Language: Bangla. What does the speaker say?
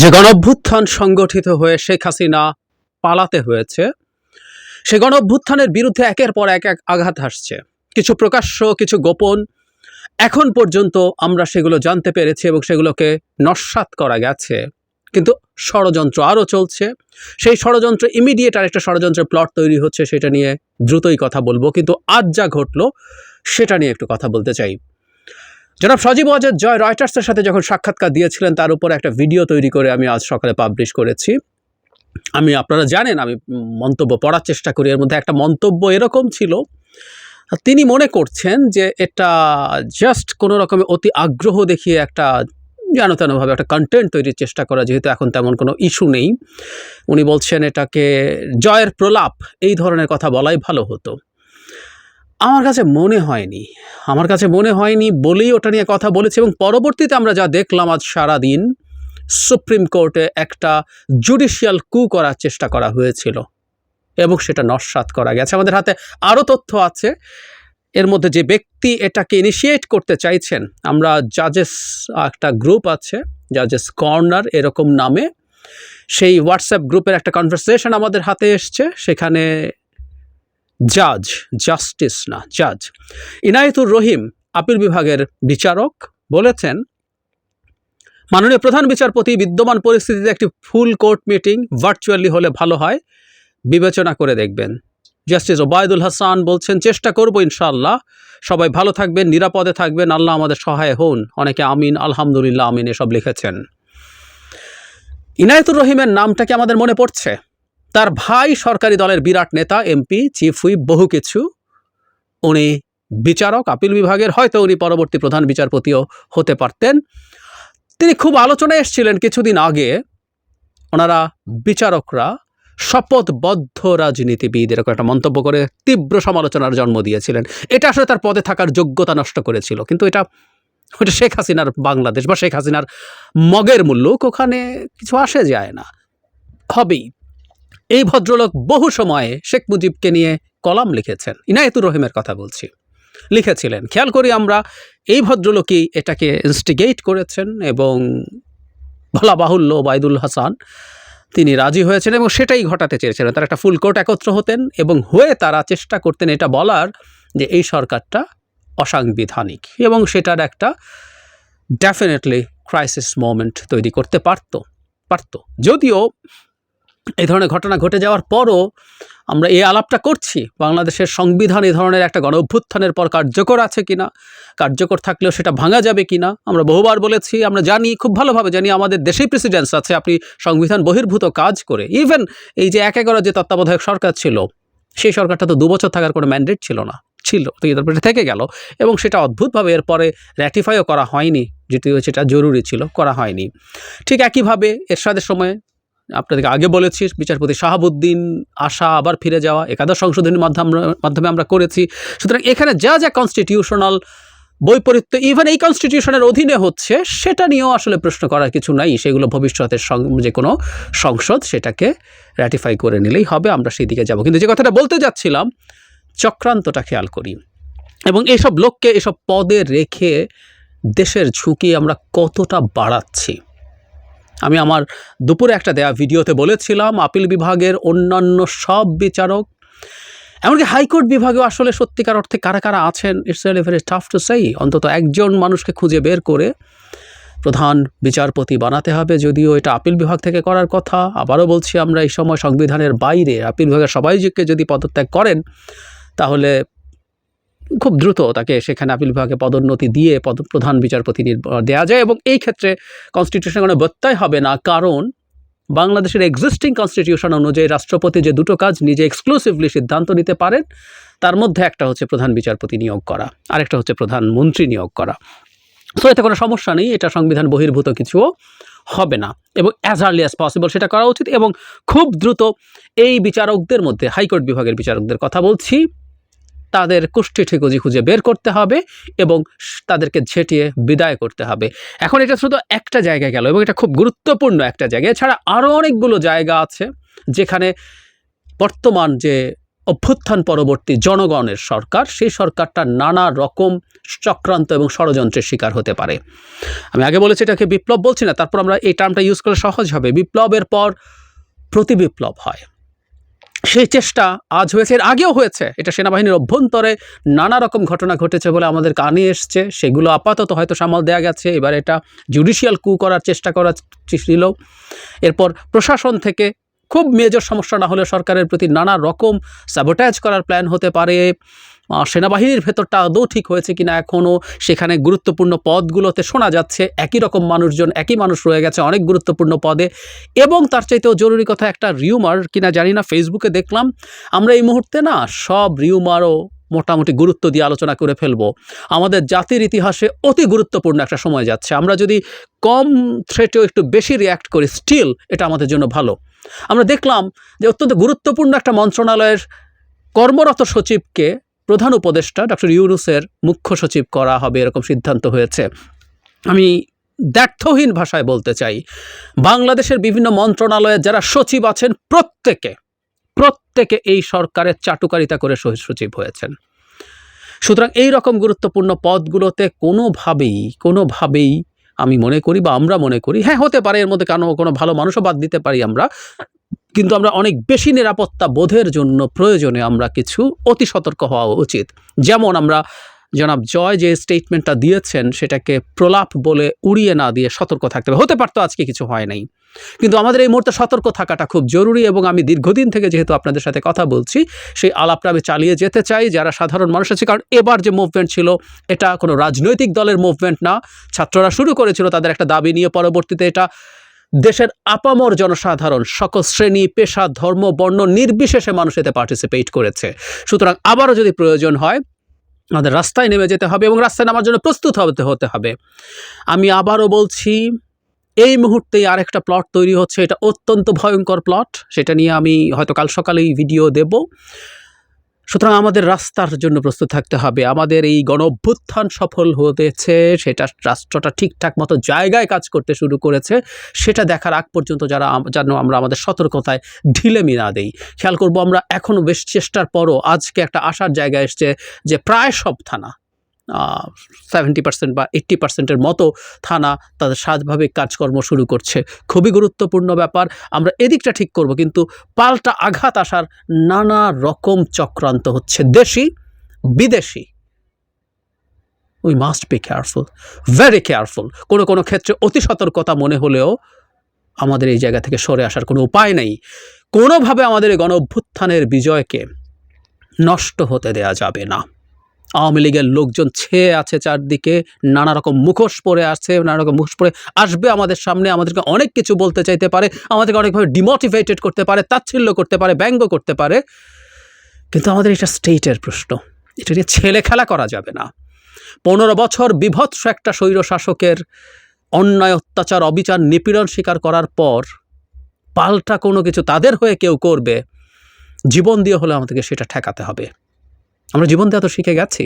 যে গণঅভ্যুত্থান সংগঠিত হয়ে শেখ হাসিনা পালাতে হয়েছে, সে গণঅভ্যুত্থানের বিরুদ্ধে একের পর এক এক আঘাত আসছে কিছু প্রকাশ্য, কিছু গোপন, এখন পর্যন্ত আমরা সেগুলো জানতে পেরেছি এবং সেগুলোকে নস্বাত করা গেছে। কিন্তু ষড়যন্ত্র আরও চলছে। সেই ষড়যন্ত্র ইমিডিয়েট আরেকটা ষড়যন্ত্রের প্লট তৈরি হচ্ছে, সেটা নিয়ে দ্রুতই কথা বলব। কিন্তু আজ যা ঘটলো, সেটা নিয়ে একটু কথা বলতে চাই। জনাব সজীব ওয়াজেদ জয় রয়টার্সের সাথে যখন সাক্ষাৎকার দিয়েছিলেন, তার উপর একটা ভিডিও তৈরি করে আমি আজ সকালে পাবলিশ করেছি। আমি, আপনারা জানেন, আমি মন্তব্য পড়ার চেষ্টা করি। এর মধ্যে একটা মন্তব্য এরকম ছিল, তিনি মনে করছেন যে এটা জাস্ট কোনো রকমের অতি আগ্রহ দেখিয়ে একটা যেন তেনভাবে একটা কন্টেন্ট তৈরির চেষ্টা করা, যেহেতু এখন তেমন কোনো ইস্যু নেই। উনি বলছেন, এটাকে জয়ের প্রলাপ, এই ধরনের কথা বলাই ভালো হতো। আমার কাছে মনে হয়নি। আমার কাছে মনে হয়নি বলেই ওটা নিয়ে কথা বলেছে এবং পরবর্তীতে আমরা যা দেখলাম আজ সারাদিন, সুপ্রিম কোর্টে একটা জুডিশিয়াল কু করার চেষ্টা করা হয়েছিল এবং সেটা নস্বাত করা গেছে। আমাদের হাতে আরও তথ্য আছে। এর মধ্যে যে ব্যক্তি এটাকে ইনিশিয়েট করতে চাইছেন, আমরা জাজেস একটা গ্রুপ আছে জাজেস কর্নার এরকম নামে। সেই হোয়াটসঅ্যাপ গ্রুপের একটা কনভারসেশন আমাদের হাতে এসছে। সেখানে জাজ, জাস্টিস না, জাজ। ইনায়েতুর রহিম, আপিল বিভাগের বিচারক, বলেছেন, মাননীয় প্রধান বিচারপতি, বিদ্যমান পরিস্থিতিতে একটি ফুল কোর্ট মিটিং ভার্চুয়ালি হলে ভালো হয়, বিবেচনা করে দেখবেন। জাস্টিস ওবায়দুল হাসান বলছেন, চেষ্টা করব ইনশাআল্লাহ। সবাই ভালো থাকবেন, নিরাপদে থাকবেন, আল্লাহ আমাদের সহায় হন। অনেকে আমিন, আলহামদুলিল্লাহ, আমিন এসব লিখেছেন। ইনায়েতুর রহিমের নামটা কি আমাদের মনে পড়ছে? তার ভাই সরকারি দলের বিরাট নেতা, এমপি, চিফ হুইপ, বহু কিছু। উনি বিচারক, আপিল বিভাগের, হয়তো উনি পরবর্তী প্রধান বিচারপতিও হতে পারতেন। তিনি খুব আলোচনায় এসেছিলেন কিছুদিন আগে। ওনারা বিচারকরা, শপথবদ্ধ রাজনীতিবিদ এরকম একটা মন্তব্য করে তীব্র সমালোচনার জন্ম দিয়েছিলেন। এটা আসলে তার পদে থাকার যোগ্যতা নষ্ট করেছিল। কিন্তু এটা ওটা শেখ হাসিনার বাংলাদেশ বা শেখ হাসিনার মগের মূল্য। ওখানে কিছু আসে যায় না। হবেই। এই ভদ্রলোক বহু সময়ে শেখ মুজিবকে নিয়ে কলাম লিখেছেন। ইনায়েতুর রহিমের কথা বলছি। লিখেছিলেন, খেয়াল করি আমরা, এই ভদ্রলোকই এটাকে ইনস্টিগেট করেছেন এবং বলা বাহুল্য ওবায়দুল হাসান, তিনি রাজি হয়েছেন এবং সেটাই ঘটাতে চেয়েছিলেন। তারা একটা ফুল কোর্ট একত্র হতেন এবং হয়ে তারা চেষ্টা করতেন এটা বলার যে এই সরকারটা অসাংবিধানিক এবং সেটার একটা ডেফিনেটলি ক্রাইসিস মোমেন্ট তৈরি করতে পারতো পারতো। যদিও এই ধরনের ঘটনা ঘটে যাওয়ার পরও আমরা এই আলাপটা করছি। বাংলাদেশের সংবিধান এই ধরনের একটা গণ অভ্যুত্থানের পর কার্যকর আছে কিনা, কার্যকর থাকলেও সেটা ভাঙা যাবে কিনা, আমরা বহুবার বলেছি, আমরা জানি, খুব ভালোভাবে জানি, আমাদের দেশেই প্রেসিডেন্স আছে আপনি সংবিধান বহির্ভূত কাজ করে। ইভেন এই যে এক এগারো যে তত্ত্বাবধায়ক সরকার ছিল, সেই সরকারটা তো দু বছর থাকার কোনো ম্যান্ডেট ছিল না, ছিল, তো তারপরে থেকে গেল এবং সেটা অদ্ভুতভাবে এরপরে র্যাটিফাইও করা হয়নি যদিও সেটা জরুরি ছিল, করা হয়নি। ঠিক একইভাবে এরশাদের সময় আপনাদেরকে আগে বলেছি, বিচারপতি শাহাবুদ্দিন আশা আবার ফিরে যাওয়া, একাদশ সংশোধনীর মাধ্যমে মাধ্যমে আমরা করেছি। সুতরাং এখানে যা যা কনস্টিটিউশনাল বৈপরীত্য ইভেন এই কনস্টিটিউশনের অধীনে হচ্ছে, সেটা নিয়েও আসলে প্রশ্ন করার কিছু নাই। সেগুলো ভবিষ্যতের যে কোনো সংসদ সেটাকে র্যাটিফাই করে নিলেই হবে, আমরা সেই দিকে যাব। কিন্তু যে কথাটা বলতে যাচ্ছিলাম, চক্রান্তটা খেয়াল করি। এবং এইসব লোককে, এসব পদে রেখে দেশের ঝুঁকি আমরা কতটা বাড়াচ্ছি? আমি আমার দুপুরে একটা দেয়া ভিডিওতে বলেছিলাম, আপিল বিভাগের অন্যান্য সব বিচারক, এমনকি হাইকোর্ট বিভাগেও আসলে সত্যিকার অর্থে কারা কারা আছেন it's really very tough to সেই অন্তত একজন মানুষকে খুঁজে বের করে প্রধান বিচারপতি বানাতে হবে, যদিও এটা আপিল বিভাগ থেকে করার কথা। আবারও বলছি, আমরা এই সময় সংবিধানের বাইরে, আপিল বিভাগের সবাইকে যদি পদত্যাগ করেন, তাহলে খুব দ্রুত তাকে সেখানে আপিল বিভাগে পদোন্নতি দিয়ে পদ, প্রধান বিচারপতি দেওয়া যায় এবং এই ক্ষেত্রে কনস্টিটিউশন কোনো ব্যত্যয় হবে না। কারণ বাংলাদেশের এক্সিস্টিং কনস্টিটিউশন অনুযায়ী রাষ্ট্রপতি যে দুটো কাজ নিজে এক্সক্লুসিভলি সিদ্ধান্ত নিতে পারেন, তার মধ্যে একটা হচ্ছে প্রধান বিচারপতি নিয়োগ করা, আরেকটা হচ্ছে প্রধানমন্ত্রী নিয়োগ করা। তো এতে কোনো সমস্যা নেই, এটা সংবিধান বহির্ভূত কিছুও হবে না এবং অ্যাজ আর্লি অ্যাজ পসিবল সেটা করা উচিত এবং খুব দ্রুত এই বিচারকদের মধ্যে, হাইকোর্ট বিভাগের বিচারকদের কথা বলছি। তাদের কুষ্ঠি ঠিকুজি খুঁজে বের করতে হবে এবং তাদেরকে ঝেঁটিয়ে বিদায় করতে হবে। এখন এটা শুধু একটা জায়গায় গেল এবং এটা খুব গুরুত্বপূর্ণ একটা জায়গা। এছাড়া আরও অনেকগুলো জায়গা আছে যেখানে বর্তমান যে অভ্যুত্থান পরবর্তী জনগণের সরকার, সেই সরকারটা নানা রকম চক্রান্ত এবং ষড়যন্ত্রের শিকার হতে পারে। আমি আগে বলেছি এটাকে বিপ্লব বলছি না, তারপর আমরা এই টার্মটা ইউজ করলে সহজ হবে। বিপ্লবের পর প্রতি বিপ্লব হয়। সেই চেষ্টা আজ হয়েছে, এর আগেও হয়েছে। এটা সেনাবাহিনীর অভ্যন্তরে নানা রকম ঘটনা ঘটেছে বলে আমাদের কানে এসছে। সেগুলো আপাতত হয়তো সামাল দেওয়া গেছে। এবার এটা জুডিশিয়াল কু করার চেষ্টা করা ছিল। এরপর প্রশাসন থেকে খুব মেজর সমস্যা না হলে সরকারের প্রতি নানা রকম স্যাবোটাইজ করার প্ল্যান হতে পারে। সেনাবাহিনীর ভেতরটা আদৌ ঠিক হয়েছে কিনা এখনও সেখানে গুরুত্বপূর্ণ পদগুলোতে শোনা যাচ্ছে, একই রকম মানুষজন, একই মানুষ রয়ে গেছে অনেক গুরুত্বপূর্ণ পদে। এবং তার চাইতেও জরুরি কথা একটা রিউমার কিনা, জানি না ফেসবুকে দেখলাম, আমরা এই মুহূর্তে না সব রিউমারও মোটামুটি গুরুত্ব দিয়ে আলোচনা করে ফেলব। আমাদের জাতির ইতিহাসে অতি গুরুত্বপূর্ণ একটা সময় যাচ্ছে। আমরা যদি কম থ্রেটেও একটু বেশি রিয়্যাক্ট করি স্টিল এটা আমাদের জন্য ভালো। আমরা দেখলাম যে অত্যন্ত গুরুত্বপূর্ণ একটা মন্ত্রণালয়ের কর্মরত সচিবকে প্রধান উপদেষ্টা ডক্টর ইউনুসের মুখ্য সচিব করা হবে এরকম সিদ্ধান্ত হয়েছে। আমি দ্ব্যর্থহীন ভাষায় বলতে চাই, বাংলাদেশের বিভিন্ন মন্ত্রণালয়ে যারা সচিব আছেন, প্রত্যেকে প্রত্যেকে এই সরকারের চাটুকারিতা করে সচিব হয়েছেন। সুতরাং এই রকম গুরুত্বপূর্ণ পদগুলোতে কোনোভাবেই কোনোভাবেই আমি মনে করি বা আমরা মনে করি হ্যাঁ হতে পারে, এর মধ্যে কেন কোনো ভালো মানুষও বাদ দিতে পারি আমরা কিন্তু আমরা অনেক বেশি নিরাপত্তা বোধের জন্য প্রয়োজনে আমরা কিছু অতি সতর্ক হওয়া উচিত। যেমন আমরা জনাব জয় যে স্টেটমেন্টটা দিয়েছেন, সেটাকে প্রলাপ বলে উড়িয়ে না দিয়ে সতর্ক থাকতে হবে। হতে পারতো আজকে কিছু হয় নাই। কিন্তু আমাদের এই মুহূর্তে সতর্ক থাকাটা খুব জরুরি এবং আমি দীর্ঘদিন থেকে যেহেতু আপনাদের সাথে কথা বলছি, সেই আলাপটা আমি চালিয়ে যেতে চাই যারা সাধারণ মানুষ আছে। কারণ এবার যে মুভমেন্ট ছিল, এটা কোনো রাজনৈতিক দলের মুভমেন্ট না। ছাত্ররা শুরু করেছিল তাদের একটা দাবি নিয়ে পরবর্তীতে এটা দেশের আপামর জনসাধারণ সকল শ্রেণি, পেশা, ধর্ম, বর্ণ নির্বিশেষে মানুষ এতে পার্টিসিপেট করেছে। সুতরাং আবারও যদি প্রয়োজন হয়, আমাদের রাস্তায় নেমে যেতে হবে এবং রাস্তায় নামার জন্য প্রস্তুত হতে হতে হবে। আমি আবারও বলছি, এই মুহূর্তেই আরেকটা প্লট তৈরি হচ্ছে। এটা অত্যন্ত ভয়ঙ্কর প্লট সেটা নিয়ে আমি হয়তো কাল সকালেই ভিডিও দেব। সুতরাং আমাদের রাস্তার জন্য প্রস্তুত থাকতে হবে। আমাদের এই গণ অভ্যুত্থান সফল হতেছে সেটা রাষ্ট্রটা ঠিকঠাক মতো জায়গায় কাজ করতে শুরু করেছে, সেটা দেখার আগ পর্যন্ত যারা যেন আমরা আমাদের সতর্কতায় ঢিলেমি না দেই। খেয়াল করব আমরা এখনও বেশ চেষ্টার পরও আজকে একটা আসার জায়গা এসছে যে প্রায় সব থানা সেভেন্টি পার্সেন্ট বা এইট্টি পার্সেন্টের মতো থানা তাদের স্বাভাবিক কাজকর্ম শুরু করছে। খুবই গুরুত্বপূর্ণ ব্যাপার। আমরা এদিকটা ঠিক করব, কিন্তু পাল্টা আঘাত আসার নানা রকম চক্রান্ত হচ্ছে। দেশি, বিদেশি। We must be careful very careful কোনো কোনো ক্ষেত্রে অতি সতর্কতা মনে হলেও আমাদের এই জায়গা থেকে সরে আসার কোনো উপায় নেই। কোনোভাবে আমাদের গণ অভ্যুত্থানের বিজয়কে নষ্ট হতে দেয়া যাবে না। আওয়ামী লীগের লোকজন ছেয়ে আছে চারদিকে, নানা রকম মুখোশ পরে আছে নানা রকম মুখোশ পরে আসবে আমাদের সামনে, আমাদেরকে অনেক কিছু বলতে চাইতে পারে, আমাদেরকে অনেকভাবে ডিমোটিভেটেড করতে পারে, তাচ্ছিল্য করতে পারে, ব্যঙ্গ করতে পারে। কিন্তু আমাদের এটা স্টেটের প্রশ্ন। এটা নিয়ে ছেলে খেলা করা যাবে না। পনেরো বছর বিভৎস একটা স্বৈর শাসকের অন্যায়, অত্যাচার, অবিচার, নিপীড়ন স্বীকার করার পর পাল্টা কোনো কিছু তাদের হয়ে কেউ করবে, জীবন দিয়ে হলে আমাদেরকে সেটা ঠেকাতে হবে। আমরা জীবন দিয়ে এত শিখে গেছি।